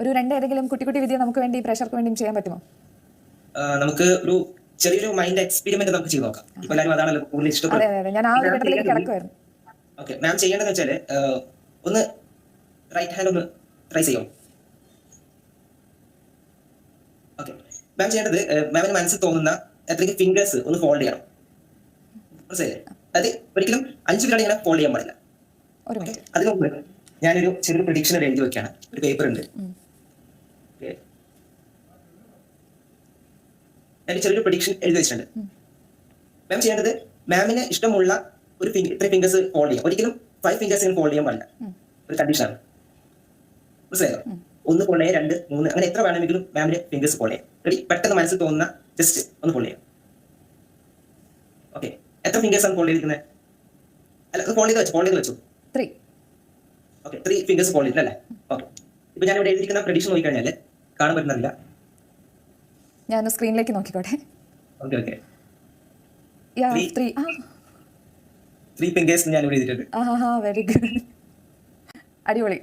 ഒരു രണ്ട് ഏതെങ്കിലും കുട്ടി കുട്ടി വിദ്യ നമുക്ക് വേണ്ടി പ്രഷർക്ക് വേണ്ടിയും ചെയ്യാൻ പറ്റുമോ? നമുക്ക് ഒരു ചെറിയൊരു മൈൻഡ് എക്സ്പെരിമെന്റ് നമുക്ക് ചെയ്ത് നോക്കാം. ഇപ്പൊ എല്ലാവരും അതാണല്ലോ കൂടുതൽ ഇഷ്ടപ്പെടുന്നത്? അതെ അതെ ഓക്കെ. മാം ചെയ്യേണ്ടതെന്ന് വെച്ചാൽ ഒന്ന് റൈറ്റ് ഹാൻഡ് ഒന്ന് ട്രൈ ചെയ്യാം ഓക്കെ. മാം ചെയ്യേണ്ടത് മാമിന് മനസ്സിൽ തോന്നുന്ന എത്രയ്ക്ക് ഫിംഗേഴ്സ് ഒന്ന് ഫോൾഡ് ചെയ്യണം. മനസ്സിലായില്ലേ? അതായത് ഒരിക്കലും അഞ്ച് വിരൽ ഇങ്ങനെ ഫോൾഡ് ചെയ്യാൻ പാടില്ല. അതിന് മുമ്പ് ഞാനൊരു ചെറിയൊരു പ്രഡിക്ഷൻ എഴുതി വെക്കുകയാണ്. ഒരു പേപ്പർ ഉണ്ട്. ഓക്കെ ചെറിയൊരു പ്രഡിക്ഷൻ എഴുതി വെച്ചിട്ടുണ്ട്. മാം ചെയ്യേണ്ടത് മാമിന് ഇഷ്ടമുള്ള ഒരു ഫിംഗർ ഇത്ര ഫിംഗേഴ്സ് ഫോൾഡ് ചെയ്യാം. ഒരിക്കലും ഫൈവ് ഫിംഗേഴ്സ് ഫോൾഡ് ചെയ്യാൻ പാടില്ല. ഒരു കണ്ടീഷനാണ് മനസ്സിലായോ? ഒന്ന് ഫോൾഡ് ചെയ്യാം രണ്ട് മൂന്ന്. അങ്ങനെ എത്ര വേണമെങ്കിലും മാമിന് ഫിംഗേഴ്സ് ഫോൾഡ് ചെയ്യാം. റെഡി പെട്ടെന്ന് മനസ്സിൽ തോന്നുന്ന ജസ്റ്റ് ഒന്ന് ഫോൾഡ് ചെയ്യാം. ഓക്കെ എത്ര ഫിംഗേഴ്സ് ആണ് ഫോൾഡ് ചെയ്തിരിക്കുന്നത്? അല്ല ഫോൾഡ് ചെയ്ത് വെച്ചു ഫോൾഡ് ചെയ്ത് വെച്ചു. Three okay three fingers fold ചെയ്തില്ല ഇപ്പൊ ഞാൻ ഇവിടെ എഴുതിയിരിക്കുന്ന പ്രഡിക്ഷൻ നോക്കിക്കഴിഞ്ഞാൽ കാണാൻ പറ്റുന്നില്ല ഞാൻ സ്ക്രീനിലേക്ക് നോക്കിക്കോട്ടെ. Okay okay. ത്രീ ആ. ത്രീ ഫിംഗേഴ്സ് ഞാൻ ഇവിടെ എഴുതിയിട്ടുണ്ട് വെരി ഗുഡ് അടിപൊളി.